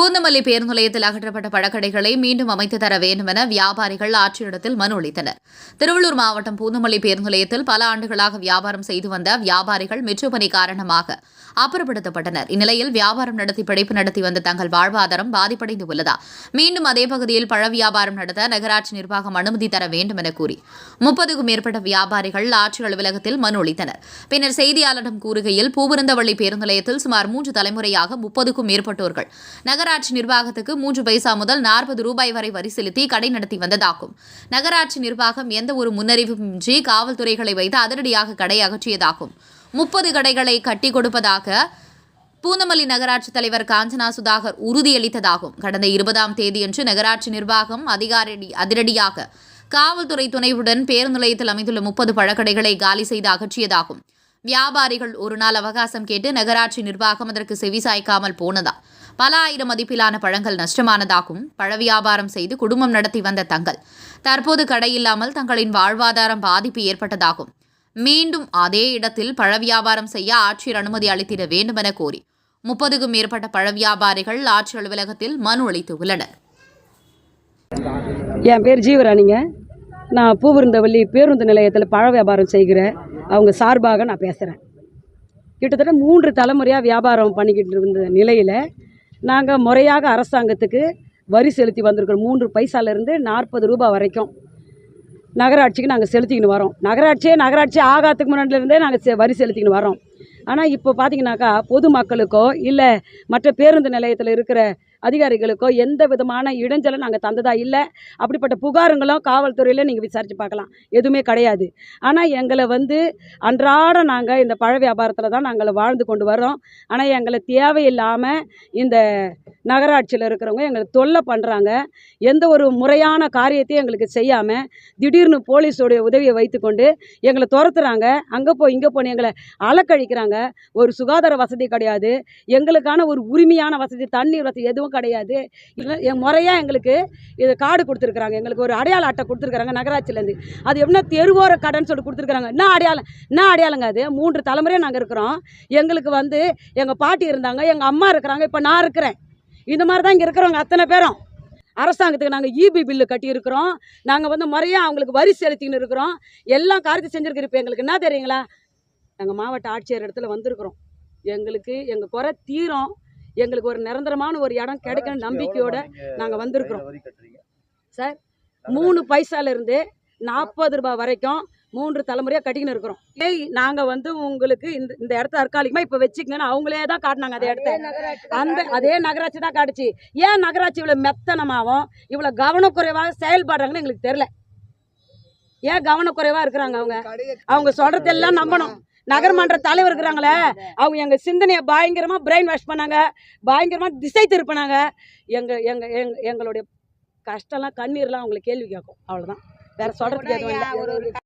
பூந்தமல்லி பேருந்து நிலையத்தில் அகற்றப்பட்ட பழக்கடைகளை மீண்டும் அமைத்து தர வேண்டும் என வியாபாரிகள் ஆட்சியரிடத்தில் மனு அளித்தனர். திருவள்ளூர் மாவட்டம் பூந்தமல்லி பேருந்து நிலையத்தில் பல ஆண்டுகளாக வியாபாரம் செய்து வந்த வியாபாரிகள் மெட்ரோ பணி காரணமாக அப்புறப்படுத்தப்பட்டனர். இந்நிலையில் வியாபாரம் நடத்தி பிழைப்பு நடத்தி வந்த தங்கள் வாழ்வாதாரம் பாதிப்படைந்து உள்ளதா? மீண்டும் அதே பகுதியில் பழ வியாபாரம் நடத்த நகராட்சி நிர்வாகம் அனுமதி தர வேண்டும் என கூறி முப்பதுக்கும் மேற்பட்ட வியாபாரிகள் ஆட்சியர் அலுவலகத்தில் மனு அளித்தனர். பின்னர் செய்தியாளரிடம் கூறுகையில் பூவிருந்தவள்ளி பேருந்து நிலையத்தில் சுமார் மூன்று தலைமுறையாக முப்பதுக்கும் மேற்பட்டோர்கள் நகர நகராட்சி நிர்வாகத்துக்கு மூன்று பைசா முதல் நாற்பது ரூபாய் வரை வரி செலுத்தி கடை நடத்தி வந்ததாகும். நகராட்சி நிர்வாகம் எந்த ஒரு முன்னறிவிப்புமின்றி காவல்துறைகளை வைத்து அதிரடியாக கடை அகற்றியதாகும். முப்பது கடைகளை கட்டி கொடுப்பதாக பூந்தமல்லி நகராட்சி தலைவர் காஞ்சனா சுதாகர் உறுதியளித்ததாகும். கடந்த இருபதாம் தேதியன்று நகராட்சி நிர்வாகம் அதிகாரி அதிரடியாக காவல்துறை துணைவுடன் பேருந்து நிலையத்தில் அமைந்துள்ள முப்பது பழக்கடைகளை காலி செய்து அகற்றியதாகும். வியாபாரிகள் ஒரு நாள் அவகாசம் கேட்டு நகராட்சி நிர்வாகம் அதற்கு செவிசாய்க்காமல் போனதா? பல ஆயிரம் மதிப்பிலான பழங்கள் நஷ்டமானதாகவும் பழ வியாபாரம் செய்து குடும்பம் நடத்தி வந்த தங்கள் தற்போது கடையில்லாமல் தங்களின் வாழ்வாதாரம் பாதிப்பு ஏற்பட்டதாகும். மீண்டும் அதே இடத்தில் பழ வியாபாரம் செய்ய ஆட்சியர் அனுமதி அளித்திட வேண்டும் என கோரி முப்பதுக்கும் மேற்பட்ட பழ வியாபாரிகள் ஆட்சி அலுவலகத்தில் மனு அளித்துள்ளனர் என் பேர் ஜீவராணிங்க. நான் பூவிருந்தவள்ளி பேருந்து நிலையத்தில் பழ வியாபாரம் செய்கிறேன். அவங்க சார்பாக நான் பேசுகிறேன் கிட்டத்தட்ட மூன்று தலைமுறையாக வியாபாரம் பண்ணிக்கிட்டு இருந்த நிலையில் நாங்கள் முறையாக அரசாங்கத்துக்கு வரி செலுத்தி வந்திருக்கிறோம். மூன்று பைசாலேருந்து நாற்பது ரூபாய் வரைக்கும் நகராட்சிக்கு நாங்கள் செலுத்திக்கின்னு வரோம். நகராட்சியே நகராட்சி ஆகாத்துக்கு முன்னாடிலேருந்தே நாங்கள் வரி செலுத்திக்கின்னு வரோம். ஆனால் இப்போ பார்த்தீங்கன்னாக்கா பொதுமக்களுக்கோ இல்லை மற்ற பேருந்து நிலையத்தில் இருக்கிற அதிகாரிகளுக்கோ எந்த விதமான இடைஞ்சலும் நாங்கள் தந்ததா இல்லை. அப்படிப்பட்ட புகாருங்களும் காவல்துறையில் நீங்கள் விசாரித்து பார்க்கலாம். எதுவுமே கிடையாது. ஆனால் எங்களை வந்து அன்றாடம் நாங்கள் இந்த பழ வியாபாரத்தில் தான் நாங்கள் வாழ்ந்து கொண்டு வரோம் ஆனால் எங்களை தேவையில்லாமல் இந்த நகராட்சியில் இருக்கிறவங்க எங்களை தொல்லை பண்ணுறாங்க எந்த ஒரு முறையான காரியத்தையும் எங்களுக்கு செய்யாமல் திடீர்னு போலீஸோடைய உதவியை வைத்துக்கொண்டு எங்களை துரத்துறாங்க. அங்கே போய் இங்கே போய் எங்களை அலக்கழிக்கிறாங்க. ஒரு சுகாதார வசதி கிடையாது. எங்களுக்கான ஒரு உரிமையான வசதி தண்ணீர் வசதி எதுவும் கிடையாது. இல்லை என் முறையாக எங்களுக்கு இது கார்டு கொடுத்துருக்குறாங்க. எங்களுக்கு ஒரு அடையாள அட்டை கொடுத்துருக்குறாங்க நகராட்சியிலேருந்து. அது எப்படின்னா தெருவோர கடன் சொல்லி கொடுத்துருக்குறாங்க. என்ன அடையாளம்? என்ன அடையாளங்க அது? மூன்று தலைமுறையாக நாங்கள் இருக்கிறோம். எங்களுக்கு வந்து எங்கள் பாட்டி இருந்தாங்க எங்கள் அம்மா இருக்கிறாங்க. இப்போ நான் இருக்கிறேன். இந்த மாதிரி தான் இங்கே இருக்கிறவங்க அத்தனை பேரும். அரசாங்கத்துக்கு நாங்கள் இபி பில்லு கட்டியிருக்கிறோம். நாங்கள் வந்து முறையாக அவங்களுக்கு வரி செலுத்தின்னு இருக்கிறோம். எல்லாம் காரியத்தை செஞ்சுருக்கிற இப்போ எங்களுக்கு என்ன தெரியுங்களா? எங்கள் மாவட்ட ஆட்சியர் இடத்துல வந்திருக்கிறோம். எங்களுக்கு எங்கள் குறை தீரும். எங்களுக்கு ஒரு நிரந்தரமான ஒரு இடம் கிடைக்கணும் நம்பிக்கையோட நாங்க வந்திருக்கிறோம். சார் மூணு பைசாலேருந்து நாற்பது ரூபாய் வரைக்கும் மூன்று தலைமுறையாக கட்டிக்கின்னு இருக்கிறோம். ஏய் நாங்கள் வந்து உங்களுக்கு இந்த இந்த இடத்த தற்காலிகமாக இப்போ வச்சுக்கங்கன்னு அவங்களே தான் காட்டினாங்க அந்த இடத்த. அந்த அதே நகராட்சி தான் காட்டுச்சு. ஏன் நகராட்சி இவ்வளோ மெத்தனமாகவும் இவ்வளோ கவனக்குறைவாக செயல்படுறாங்கன்னு எங்களுக்கு தெரில ஏன் கவனக்குறைவாக இருக்கிறாங்க அவங்க? அவங்க சொல்கிறதெல்லாம் நம்பணும். நகர்மன்ற தலைவர் இருக்கிறாங்களே அவங்க எங்கள் சிந்தனையை பயங்கரமாக பிரெயின் வாஷ் பண்ணாங்க பயங்கரமாக திசை திருப்பினாங்க எங்கள் எங்கள் எங் எங்களுடைய கஷ்டம்லாம் கண்ணீர்லாம் அவங்களை கேள்வி கேட்கும். அவ்வளோதான் வேற சொல்கிறதுக்கு எதுவும் இல்லை.